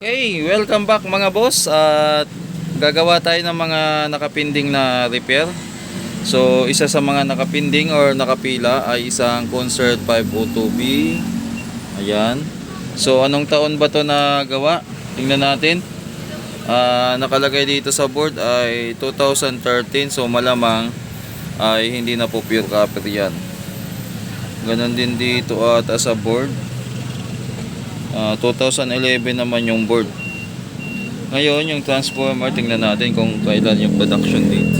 Okay, welcome back mga boss at gagawa tayo ng mga nakapinding na repair. So, isa sa mga nakapinding or nakapila ay isang Concert 502B. Ayan. So, anong taon ba to na gawa? Tingnan natin. Ah, nakalagay dito sa board ay 2013. So, malamang ay hindi na po pure copper yan. Ganon din dito ata sa board. Ah, 2011 naman yung board. Ngayon, yung transformer, tingnan natin kung kailan yung production date.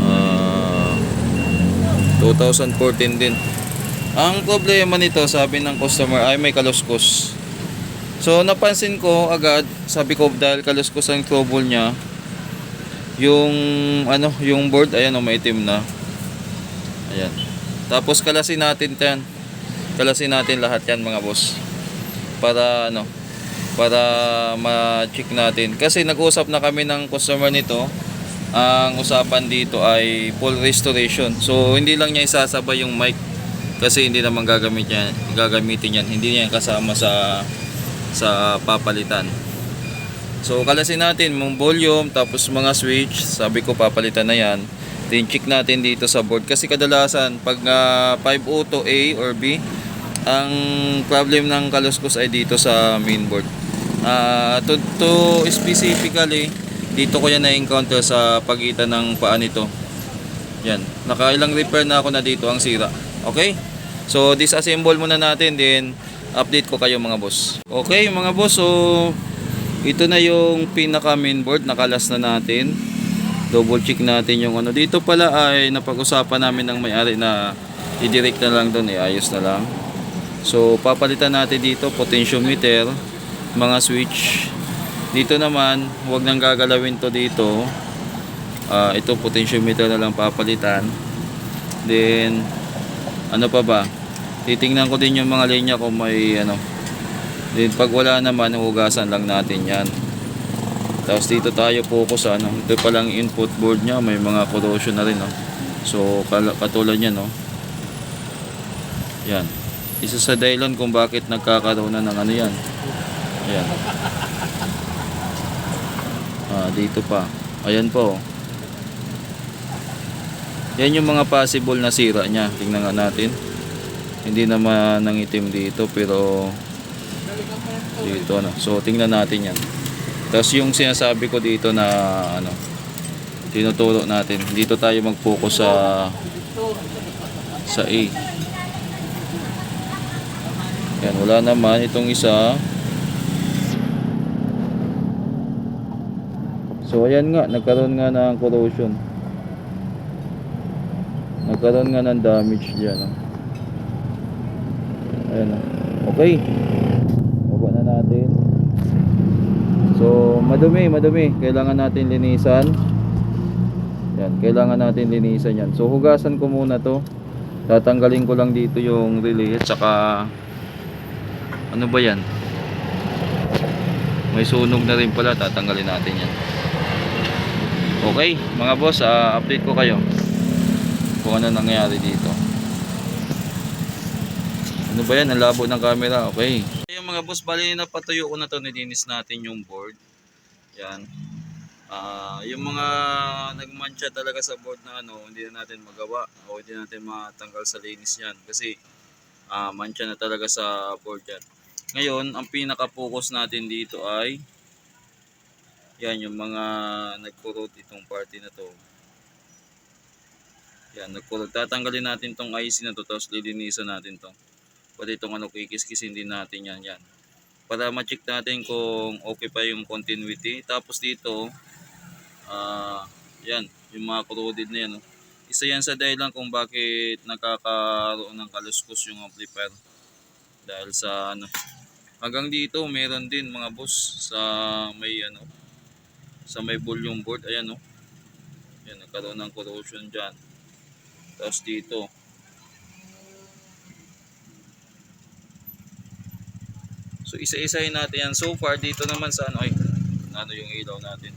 Ah, 2014 din. Ang problema nito, sabi ng customer, ay may kaluskos. So, napansin ko agad, sabi ko dahil kaluskos ang trouble niya, yung ano, yung board, ayan o, maitim na. Ayan. Tapos kalasin natin 'yan. Kalasin natin lahat 'yan mga boss. Para ano, para ma-check natin. Kasi nag-usap na kami ng customer nito. Ang usapan dito ay full restoration. So hindi lang niya isasabay yung mic kasi hindi naman gagamit niya, gagamitin yan. Hindi niya kasama sa sa papalitan. So kalasin natin yung volume tapos mga switch, sabi ko papalitan na yan. Then check natin dito sa board kasi kadalasan pag ah, 502 A or B ang problem ng kaluskos ay dito sa mainboard. Ah, to, to specifically dito ko yan na-encounter sa pagitan ng paa nito. Yan. Nakailang repair na ako na dito ang sira. Okay? So disassemble muna natin then update ko kayo mga boss. Okay mga boss, so ito na yung pinaka mainboard, nakalas na natin. Double check natin yung ano. Dito pala ay napag-usapan namin ng may-ari na i-direct na lang doon, iayos na lang. So papalitan natin dito potentiometer, mga switch. Dito naman, huwag nang gagalawin to dito. Ah, ito potentiometer na lang papalitan. Then ano pa ba? Titingnan ko din yung mga linya kung may ano. Then pag wala naman, hugasan lang natin 'yan. Tapos dito tayo focus sa ano. Ito pa lang input board niya, may mga corrosion na rin, no. So katulad niyan, no. Yan. Isa sa dahilan kung bakit nagkakaroon na ng ano yan. Ayan. Ah, dito pa. Ayan po. Yan yung mga possible na sira niya. Tingnan nga natin. Hindi naman nangitim dito pero dito ano. So tingnan natin yan. Tapos yung sinasabi ko dito na ano tinuturo natin. Dito tayo mag-focus sa sa A. Yan, wala naman itong isa. So ayan nga, nagkaroon nga ng corrosion. Nagkaroon nga ng damage diyan. Oh. Ayan. oh. Okay. Baba na natin. So, madumi, madumi. Kailangan natin linisan. Yan, kailangan natin linisan yan. So, hugasan ko muna to. Tatanggalin ko lang dito yung relay at saka ano ba yan? May sunog na rin pala, tatanggalin natin yan. Okay, mga boss, ah, update ko kayo kung ano nangyari dito. Ano ba yan? Ang labo ng camera. Okay. Yung mga boss, bali na patuyo ko na to, nilinis natin yung board. Yan. Ah, yung mga nagmancha talaga sa board na ano, hindi na natin magawa o hindi natin matanggal sa linis yan kasi ah, mancha na talaga sa board yan. Ngayon, ang pinaka-focus natin dito ay yan, yung mga nagkurot itong party na to. Yan, nagkurot. Tatanggalin natin tong IC na to, tapos lilinisan natin to. Pati itong ano, kikis-kisin din natin yan, yan. Para ma-check natin kung okay pa yung continuity. Tapos dito, ah, yan, yung mga corroded na yan. oh. Isa yan sa dahilan kung bakit nakakaroon ng kaluskos yung amplifier. Dahil sa ano, hanggang dito meron din mga boss sa may ano, sa may volume board. Ayan oh. Yan, nagkaroon ng corrosion dyan. Tapos dito. So isa-isahin natin yan. So far dito naman sa ano ay ano yung ilaw natin.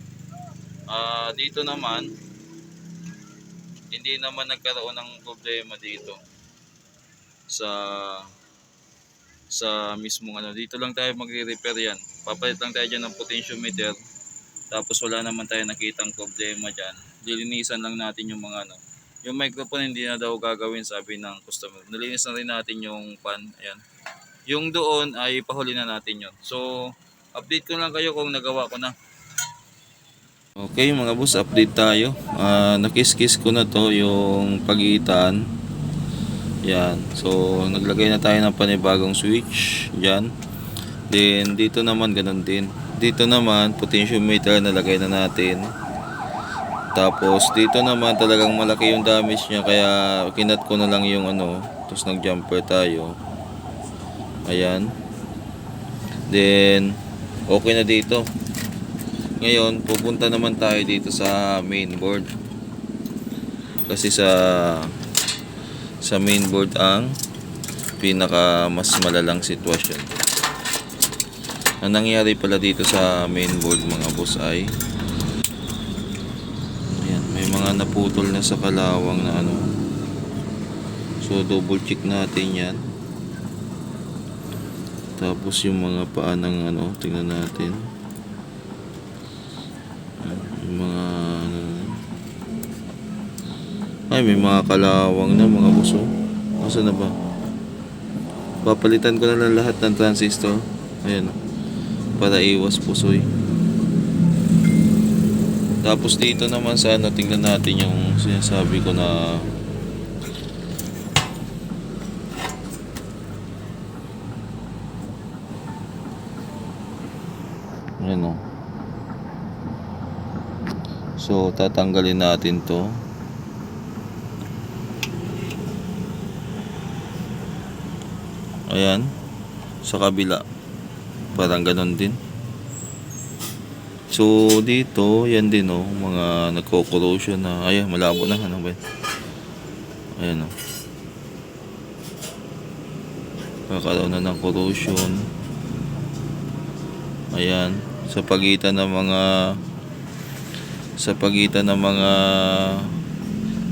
Ah dito naman hindi naman nagkaroon ng problema dito sa sa mismong ano. Dito lang tayo magre-repair yan. Papalit lang tayo dyan ng potentiometer. Tapos wala naman tayo nakitang problema dyan. Lilinisan lang natin yung mga ano. Yung microphone hindi na daw gagawin sabi ng customer. Nalinis na rin natin yung pan. Ayan. Yung doon ay pahuli na natin yon. So, update ko lang kayo kung nagawa ko na. Okay mga boss, update tayo. Ah, nakis-kiss ko na to yung pagitan. Yan. So, naglagay na tayo ng panibagong switch. Yan. Then, dito naman ganun din. Dito naman, potentiometer nalagay na natin. Tapos, dito naman talagang malaki yung damage niya. Kaya, kinat ko na lang yung ano. Tapos, nag-jumper tayo. Ayan. Then, okay na dito. Ngayon, pupunta naman tayo dito sa main board. Kasi sa sa main board ang pinaka mas malalang sitwasyon. Ang nangyari pala dito sa main board mga boss ay Ayan, may mga naputol na sa kalawang na ano. So double check natin 'yan. Tapos yung mga paa ng ano, tingnan natin. Yung mga ano, ay, may mga kalawang na mga buso. Asa na ba? Papalitan ko na lang lahat ng transistor. Ayan. Para iwas pusoy. Tapos dito naman sa ano, tingnan natin yung sinasabi ko na Ayan o. So, tatanggalin natin to. Ayan. Sa kabila. Parang ganon din. So, dito, yan din oh, mga nagko-corrosion na. Ayan, malabo na. Ano ba yan? Ayan oh. Kakaroon na ng corrosion. Ayan. Sa pagitan ng mga sa pagitan ng mga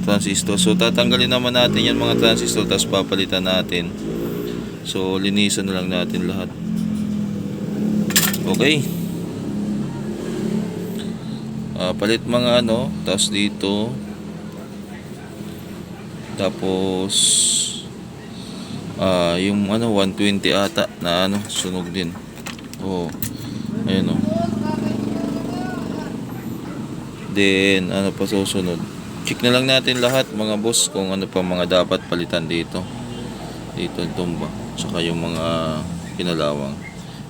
transistor. So, tatanggalin naman natin yan mga transistor tapos papalitan natin. So, linisan na lang natin lahat. Okay. Ah, palit mga ano, tapos dito. Tapos ah, yung ano 120 ata na ano, sunog din. Oh. Ayun oh. Then, ano pa susunod? Check na lang natin lahat mga boss kung ano pa mga dapat palitan dito. Dito tumba. Tsaka yung mga kinalawang.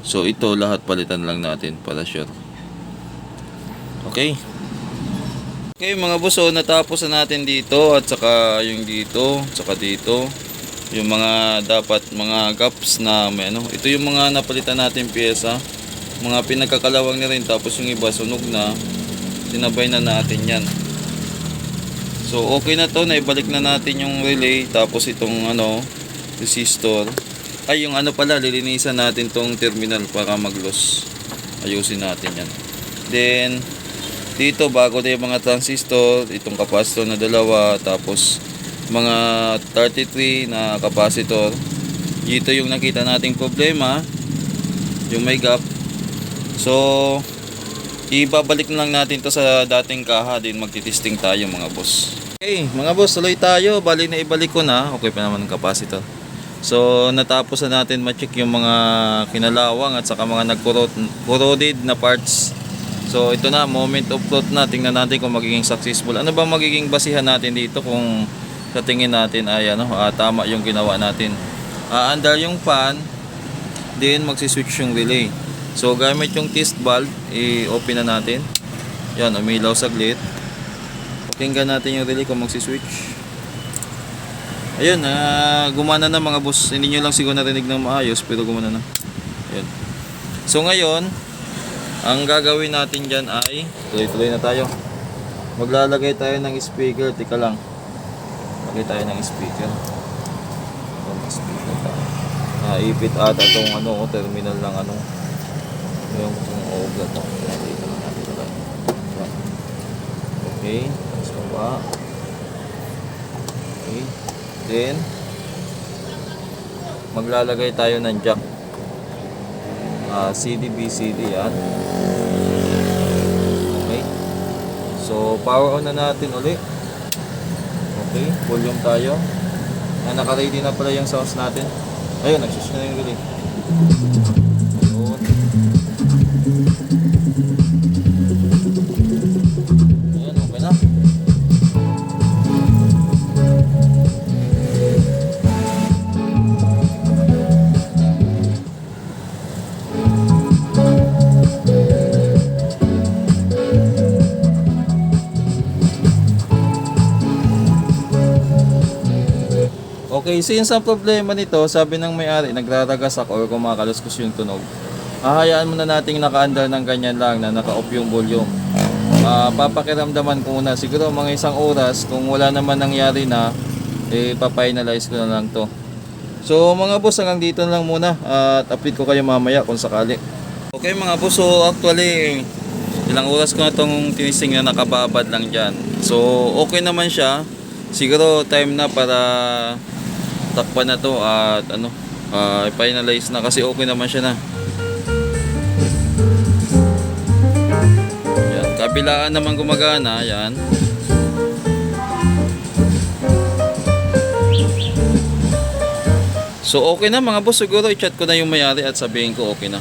So, ito lahat palitan lang natin para sure. Okay. Okay mga boss, so natapos na natin dito at saka yung dito, saka dito. Yung mga dapat mga gaps na may ano. Ito yung mga napalitan natin pyesa. Mga pinagkakalawang na rin tapos yung iba sunog na. Sinabay na natin yan. So okay na to, naibalik na natin yung relay tapos itong ano, resistor. Ay yung ano pala, lilinisan natin tong terminal para mag-loss. Ayusin natin yan. Then dito bago na yung mga transistor, itong capacitor na dalawa, tapos mga 33 na capacitor. Dito yung nakita nating problema, yung may gap. So, ibabalik na lang natin to sa dating kaha din magtitesting tayo mga boss. Okay, mga boss, tuloy tayo. Bali na ibalik ko na. Okay pa naman ang capacitor. So, natapos na natin ma-check yung mga kinalawang at saka mga nag-corroded na parts. So, ito na, moment of truth na. Tingnan natin kung magiging successful. Ano ba magiging basihan natin dito kung sa tingin natin ay ano, ah, tama yung ginawa natin. Ah, under yung fan, then magsiswitch yung relay. So, gamit yung test valve, i-open na natin. Yan, umilaw saglit. Tingnan natin yung relay kung magsiswitch. Ayun, ah, gumana na mga boss. Hindi nyo lang siguro narinig ng maayos, pero gumana na. Ayun. So, ngayon, ang gagawin natin dyan ay, tuloy-tuloy na tayo. Maglalagay tayo ng speaker. Tika lang. Lagay tayo ng speaker. Ito, speaker tayo. Ah, ipit ata itong ano, terminal ng ano. Yung itong to. Dito lang natin. Okay. Tapos baba. Okay. Then, maglalagay tayo ng jack. Ah, CD, BCD yan. Okay. So, power on na natin uli. Okay, volume tayo. Na naka-ready na pala yung sounds natin. Ayun, nagsus na yung relay. Okay, since ang problema nito, sabi ng may-ari, nagraragas ako or kumakaluskos yung tunog. Hahayaan muna nating naka-under ng ganyan lang na naka-off yung volume. Ah, papakiramdaman ko muna, siguro mga isang oras, kung wala naman nangyari na, eh, papainalize ko na lang to. So mga boss, hanggang dito na lang muna at update ko kayo mamaya kung sakali. Okay mga boss, so actually, ilang oras ko na itong tinisting na nakababad lang dyan. So okay naman siya. Siguro time na para takpan na to at ano, ah, i-finalize na kasi okay naman siya na. Yan, kabilaan naman gumagana, yan. So okay na mga boss, siguro i-chat ko na yung mayari at sabihin ko okay na.